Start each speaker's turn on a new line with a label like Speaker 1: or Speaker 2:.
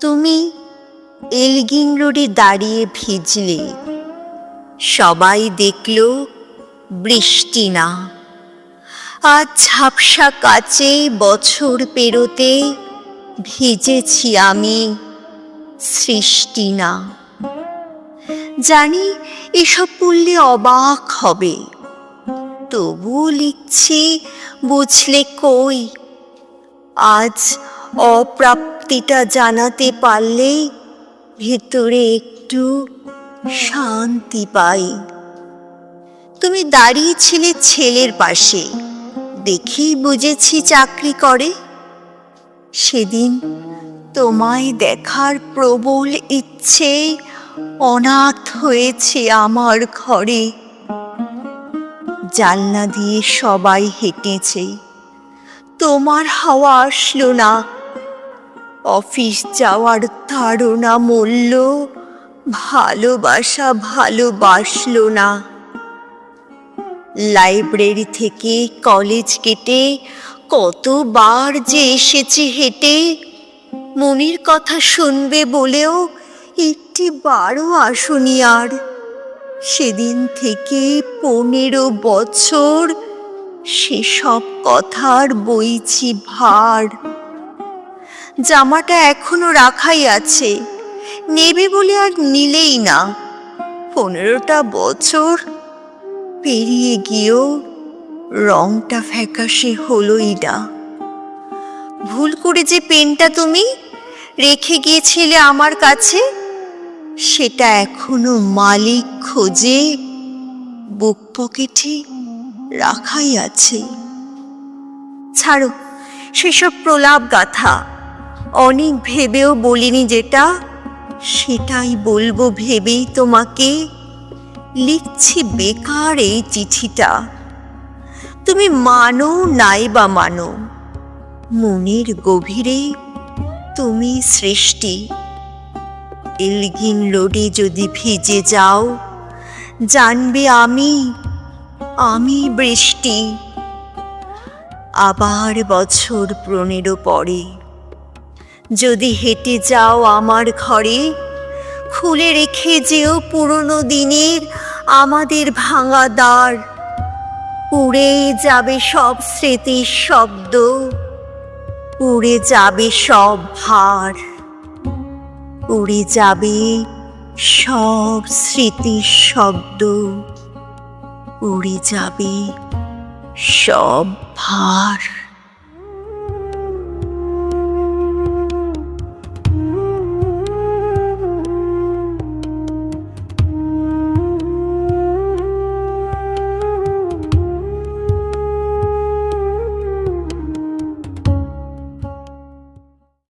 Speaker 1: তুমি এলগিন রোডে দাঁড়িয়ে ভিজলে। সবাই দেখল বৃষ্টি না। আজ ঝাপসা কাচে বছর পেরোতে ভিজেছি আমি সৃষ্টি না। জানি এসব পড়লে অবাক হবে। তবুও লিখছি, বুঝলে কই? আজ অপ্রাপ্তিটা জানাতে পারলে ভেতরে একটু শান্তি পাই। তুমি দাঁড়িয়েছিলে ছেলের পাশে, দেখেই বুঝেছি চাকরি করে। সেদিন তোমায় দেখার প্রবল ইচ্ছে অনাথ হয়েছে আমার ঘরে। জানলা দিয়ে সবাই হেঁটেছে। তোমার হাওয়া আসলো না অফিস যাওয়ার তাড়না মূল্য ভালোবাসা ভালোবাসলো না। লাইব্রেরি থেকে কলেজ কেটে কতবার যে এসেছি হেঁটে, মনির কথা শুনবে বলেও একটি বারও আসুনি আর। সেদিন থেকে পনেরো বছর সেসব কথার বইছি ভার। জামাটা এখনও রাখাই আছে। নেবে বলে আর নিলেই না। পনেরোটা বছর পেরিয়ে গিয়েও রংটা ফ্যাকাশে হলোই না। ভুল করে যে পেনটা তুমি রেখে গিয়েছিলে আমার কাছে, সেটা এখনও মালিক খোঁজে বুক পকেটে রাখাই আছে। ছাড়ো, সেসব প্রলাপ গাথা অনেক ভেবেও বলিনি যেটা, সেটাই বলব ভেবেই তোমাকে। লিখছি বেকার এই চিঠিটা। তুমি মানো নাই বা মানো, মনের গভীরে তুমি সৃষ্টি। এলগিন রোডে যদি ভিজে যাও, জানবে আমি আমি বৃষ্টি। আবার বছর পনেরো পরে যদি হেঁটে যাও আমার ঘরে, খুলে রেখে যেও পুরনো দিনের আমাদের ভাঙা দ্বার। উড়ে যাবে সব স্মৃতির শব্দ, উড়ে যাবে সব ভার, উড়ে যাবে সব স্মৃতির শব্দ, উড়ে যাবে সব ভার।